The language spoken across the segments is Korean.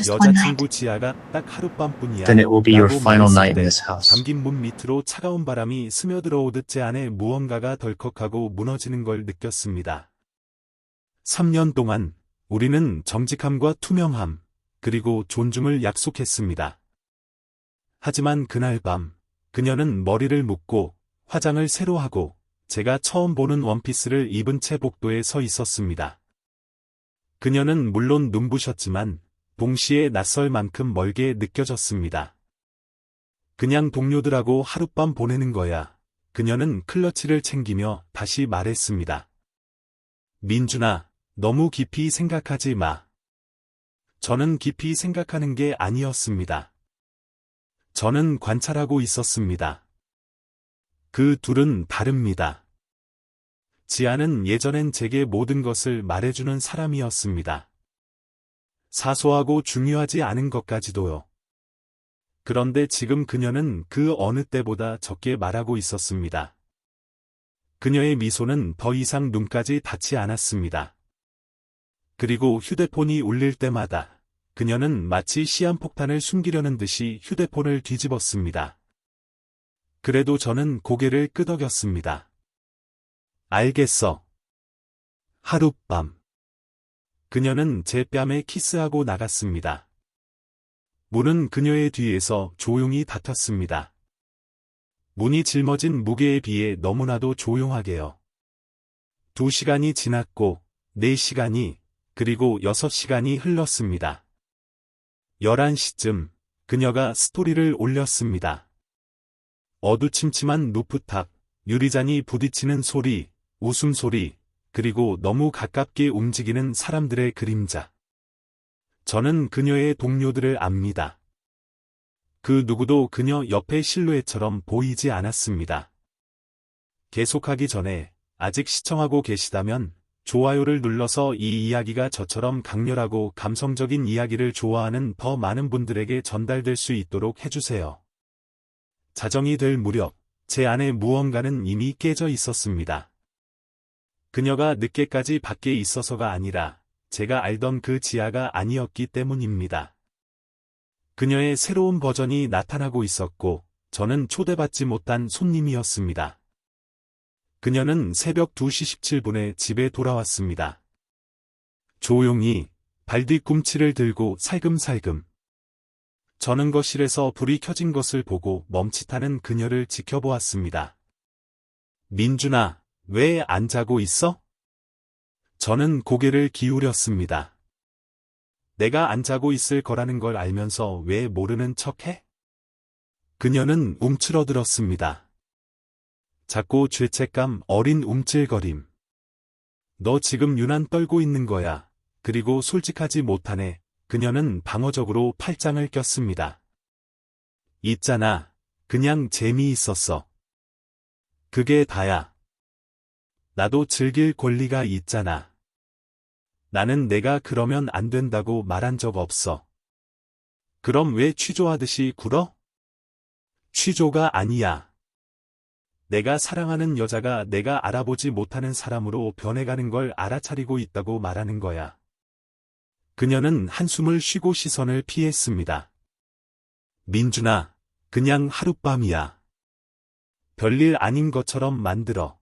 just one night. 여자친구 지아가 딱 하룻밤뿐이야. Then it will be your 라고 final 말했을 night in 때 this house. 잠긴 문 밑으로 차가운 바람이 스며들어오듯 제 안에 무언가가 덜컥하고 무너지는 걸 느꼈습니다. 3년 동안 우리는 정직함과 투명함, 그리고 존중을 약속했습니다. 하지만 그날 밤, 그녀는 머리를 묶고 화장을 새로 하고 제가 처음 보는 원피스를 입은 채 복도에 서 있었습니다. 그녀는 물론 눈부셨지만 동시에 낯설 만큼 멀게 느껴졌습니다. 그냥 동료들하고 하룻밤 보내는 거야. 그녀는 클러치를 챙기며 다시 말했습니다. 민준아, 너무 깊이 생각하지 마. 저는 깊이 생각하는 게 아니었습니다. 저는 관찰하고 있었습니다. 그 둘은 다릅니다. 지아는 예전엔 제게 모든 것을 말해주는 사람이었습니다. 사소하고 중요하지 않은 것까지도요. 그런데 지금 그녀는 그 어느 때보다 적게 말하고 있었습니다. 그녀의 미소는 더 이상 눈까지 닿지 않았습니다. 그리고 휴대폰이 울릴 때마다 그녀는 마치 시한폭탄을 숨기려는 듯이 휴대폰을 뒤집었습니다. 그래도 저는 고개를 끄덕였습니다. 알겠어. 하룻밤. 그녀는 제 뺨에 키스하고 나갔습니다. 문은 그녀의 뒤에서 조용히 닫혔습니다. 문이 짊어진 무게에 비해 너무나도 조용하게요. 두 시간이 지났고, 네 시간이, 그리고 여섯 시간이 흘렀습니다. 11시쯤, 그녀가 스토리를 올렸습니다. 어두침침한 루프탑, 유리잔이 부딪히는 소리, 웃음소리, 그리고 너무 가깝게 움직이는 사람들의 그림자. 저는 그녀의 동료들을 압니다. 그 누구도 그녀 옆의 실루엣처럼 보이지 않았습니다. 계속하기 전에 아직 시청하고 계시다면 좋아요를 눌러서 이 이야기가 저처럼 강렬하고 감성적인 이야기를 좋아하는 더 많은 분들에게 전달될 수 있도록 해주세요. 자정이 될 무렵 제 안에 무언가는 이미 깨져 있었습니다. 그녀가 늦게까지 밖에 있어서가 아니라 제가 알던 그 지아가 아니었기 때문입니다. 그녀의 새로운 버전이 나타나고 있었고 저는 초대받지 못한 손님이었습니다. 그녀는 새벽 2시 17분에 집에 돌아왔습니다. 조용히 발 뒤꿈치를 들고 살금살금. 저는 거실에서 불이 켜진 것을 보고 멈칫하는 그녀를 지켜보았습니다. 민준아, 왜 안 자고 있어? 저는 고개를 기울였습니다. 내가 안 자고 있을 거라는 걸 알면서 왜 모르는 척해? 그녀는 움츠러들었습니다. 작고 죄책감 어린 움찔거림. 너 지금 유난 떨고 있는 거야. 그리고 솔직하지 못하네. 그녀는 방어적으로 팔짱을 꼈습니다. 있잖아. 그냥 재미있었어. 그게 다야. 나도 즐길 권리가 있잖아. 나는 내가 그러면 안 된다고 말한 적 없어. 그럼 왜 취조하듯이 굴어? 취조가 아니야. 내가 사랑하는 여자가 내가 알아보지 못하는 사람으로 변해가는 걸 알아차리고 있다고 말하는 거야. 그녀는 한숨을 쉬고 시선을 피했습니다. 민준아, 그냥 하룻밤이야. 별일 아닌 것처럼 만들어.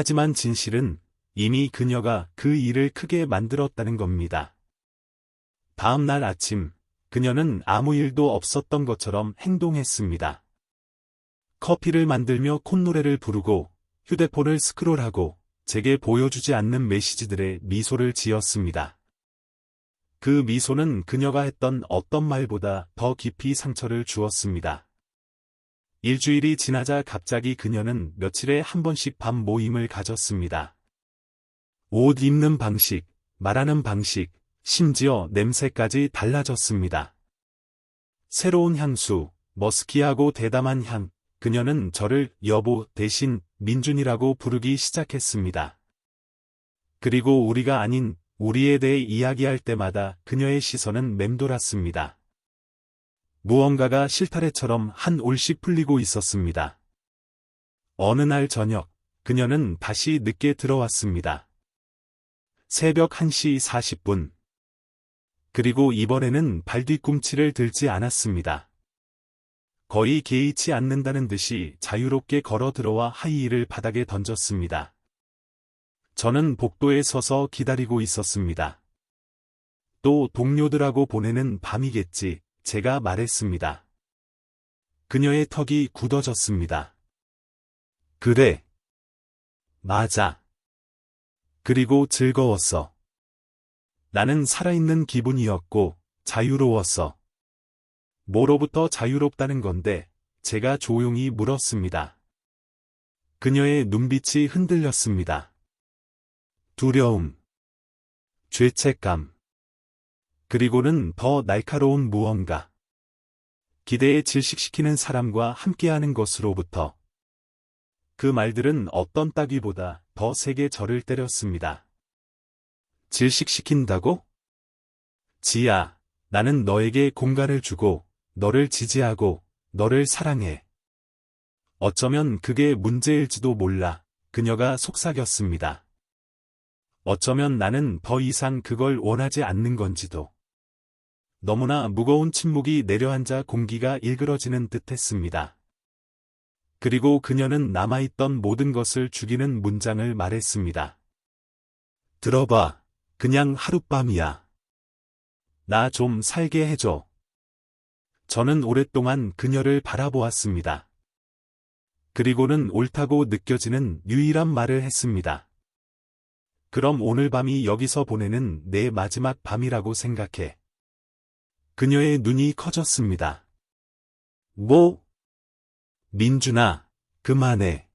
하지만 진실은 이미 그녀가 그 일을 크게 만들었다는 겁니다. 다음 날 아침, 그녀는 아무 일도 없었던 것처럼 행동했습니다. 커피를 만들며 콧노래를 부르고 휴대폰을 스크롤하고 제게 보여주지 않는 메시지들의 미소를 지었습니다. 그 미소는 그녀가 했던 어떤 말보다 더 깊이 상처를 주었습니다. 일주일이 지나자 갑자기 그녀는 며칠에 한 번씩 밤 모임을 가졌습니다. 옷 입는 방식, 말하는 방식, 심지어 냄새까지 달라졌습니다. 새로운 향수, 머스키하고 대담한 향, 그녀는 저를 여보 대신 민준이라고 부르기 시작했습니다. 그리고 우리가 아닌 우리에 대해 이야기할 때마다 그녀의 시선은 맴돌았습니다. 무언가가 실타래처럼 한 올씩 풀리고 있었습니다. 어느 날 저녁, 그녀는 다시 늦게 들어왔습니다. 새벽 1시 40분. 그리고 이번에는 발뒤꿈치를 들지 않았습니다. 거의 개의치 않는다는 듯이 자유롭게 걸어 들어와 하이힐을 바닥에 던졌습니다. 저는 복도에 서서 기다리고 있었습니다. 또 동료들하고 보내는 밤이겠지, 제가 말했습니다. 그녀의 턱이 굳어졌습니다. 그래. 맞아. 그리고 즐거웠어. 나는 살아있는 기분이었고, 자유로웠어. 뭐로부터 자유롭다는 건데, 제가 조용히 물었습니다. 그녀의 눈빛이 흔들렸습니다. 두려움, 죄책감, 그리고는 더 날카로운 무언가. 기대에 질식시키는 사람과 함께하는 것으로부터. 그 말들은 어떤 따귀보다 더 세게 저를 때렸습니다. 질식시킨다고? 지야, 나는 너에게 공간을 주고, 너를 지지하고, 너를 사랑해. 어쩌면 그게 문제일지도 몰라, 그녀가 속삭였습니다. 어쩌면 나는 더 이상 그걸 원하지 않는 건지도. 너무나 무거운 침묵이 내려앉아 공기가 일그러지는 듯 했습니다. 그리고 그녀는 남아있던 모든 것을 죽이는 문장을 말했습니다. 들어봐. 그냥 하룻밤이야. 나 좀 살게 해줘. 저는 오랫동안 그녀를 바라보았습니다. 그리고는 옳다고 느껴지는 유일한 말을 했습니다. 그럼 오늘 밤이 여기서 보내는 내 마지막 밤이라고 생각해. 그녀의 눈이 커졌습니다. 뭐? 민준아, 그만해.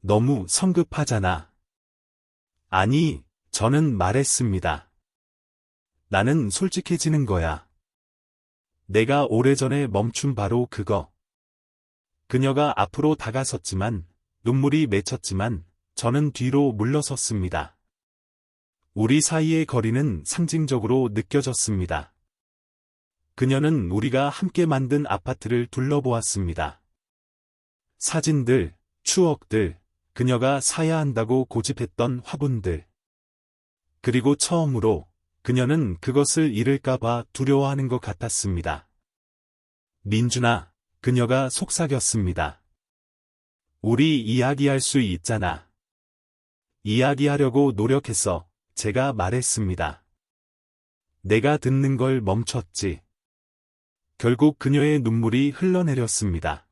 너무 성급하잖아. 아니, 저는 말했습니다. 나는 솔직해지는 거야. 내가 오래전에 멈춘 바로 그거. 그녀가 앞으로 다가섰지만, 눈물이 맺혔지만, 저는 뒤로 물러섰습니다. 우리 사이의 거리는 상징적으로 느껴졌습니다. 그녀는 우리가 함께 만든 아파트를 둘러보았습니다. 사진들, 추억들, 그녀가 사야 한다고 고집했던 화분들. 그리고 처음으로 그녀는 그것을 잃을까봐 두려워하는 것 같았습니다. 민준아, 그녀가 속삭였습니다. 우리 이야기할 수 있잖아. 이야기하려고 노력했어. 제가 말했습니다. 내가 듣는 걸 멈췄지. 결국 그녀의 눈물이 흘러내렸습니다.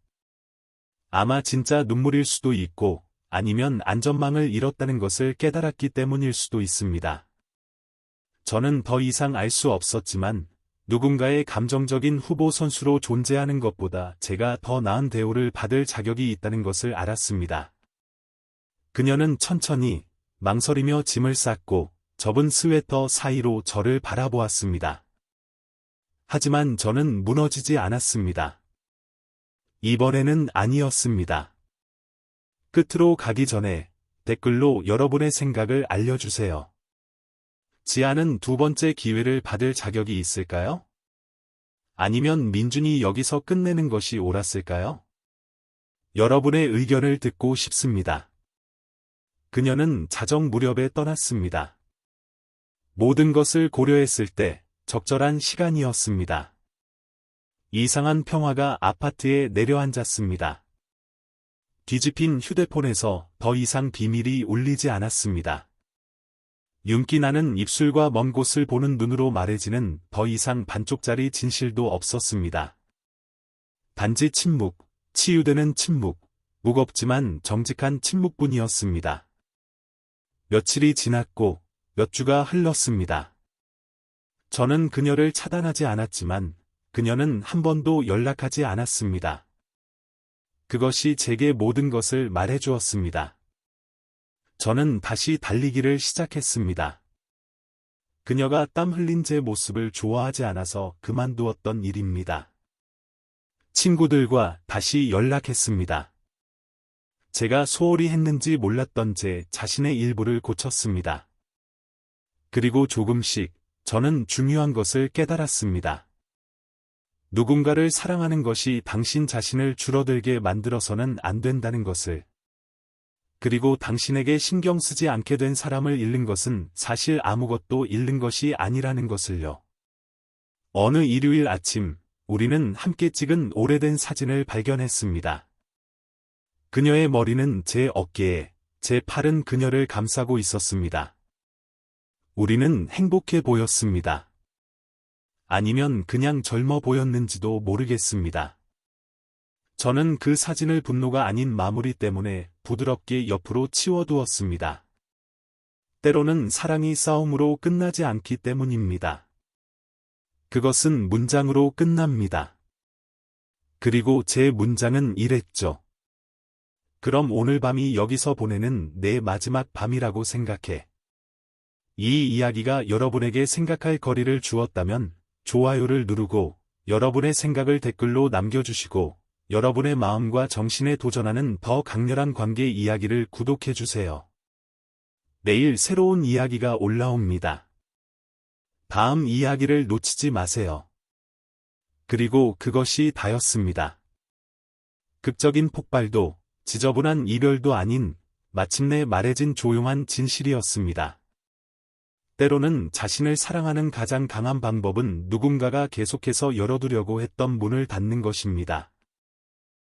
아마 진짜 눈물일 수도 있고 아니면 안전망을 잃었다는 것을 깨달았기 때문일 수도 있습니다. 저는 더 이상 알 수 없었지만 누군가의 감정적인 후보 선수로 존재하는 것보다 제가 더 나은 대우를 받을 자격이 있다는 것을 알았습니다. 그녀는 천천히 망설이며 짐을 쌌고 접은 스웨터 사이로 저를 바라보았습니다. 하지만 저는 무너지지 않았습니다. 이번에는 아니었습니다. 끝으로 가기 전에 댓글로 여러분의 생각을 알려주세요. 지아는 두 번째 기회를 받을 자격이 있을까요? 아니면 민준이 여기서 끝내는 것이 옳았을까요? 여러분의 의견을 듣고 싶습니다. 그녀는 자정 무렵에 떠났습니다. 모든 것을 고려했을 때 적절한 시간이었습니다. 이상한 평화가 아파트에 내려앉았습니다. 뒤집힌 휴대폰에서 더 이상 비밀이 울리지 않았습니다. 윤기 나는 입술과 먼 곳을 보는 눈으로 말해지는 더 이상 반쪽짜리 진실도 없었습니다. 단지 침묵, 치유되는 침묵, 무겁지만 정직한 침묵뿐이었습니다. 며칠이 지났고 몇 주가 흘렀습니다. 저는 그녀를 차단하지 않았지만 그녀는 한 번도 연락하지 않았습니다. 그것이 제게 모든 것을 말해주었습니다. 저는 다시 달리기를 시작했습니다. 그녀가 땀 흘린 제 모습을 좋아하지 않아서 그만두었던 일입니다. 친구들과 다시 연락했습니다. 제가 소홀히 했는지 몰랐던 제 자신의 일부를 고쳤습니다. 그리고 조금씩 저는 중요한 것을 깨달았습니다. 누군가를 사랑하는 것이 당신 자신을 줄어들게 만들어서는 안 된다는 것을. 그리고 당신에게 신경 쓰지 않게 된 사람을 잃는 것은 사실 아무것도 잃는 것이 아니라는 것을요. 어느 일요일 아침, 우리는 함께 찍은 오래된 사진을 발견했습니다. 그녀의 머리는 제 어깨에, 제 팔은 그녀를 감싸고 있었습니다. 우리는 행복해 보였습니다. 아니면 그냥 젊어 보였는지도 모르겠습니다. 저는 그 사진을 분노가 아닌 마무리 때문에 부드럽게 옆으로 치워두었습니다. 때로는 사랑이 싸움으로 끝나지 않기 때문입니다. 그것은 문장으로 끝납니다. 그리고 제 문장은 이랬죠. 그럼 오늘 밤이 여기서 보내는 내 마지막 밤이라고 생각해. 이 이야기가 여러분에게 생각할 거리를 주었다면 좋아요를 누르고 여러분의 생각을 댓글로 남겨주시고 여러분의 마음과 정신에 도전하는 더 강렬한 관계 이야기를 구독해주세요. 내일 새로운 이야기가 올라옵니다. 다음 이야기를 놓치지 마세요. 그리고 그것이 다였습니다. 극적인 폭발도 지저분한 이별도 아닌 마침내 말해진 조용한 진실이었습니다. 때로는 자신을 사랑하는 가장 강한 방법은 누군가가 계속해서 열어두려고 했던 문을 닫는 것입니다.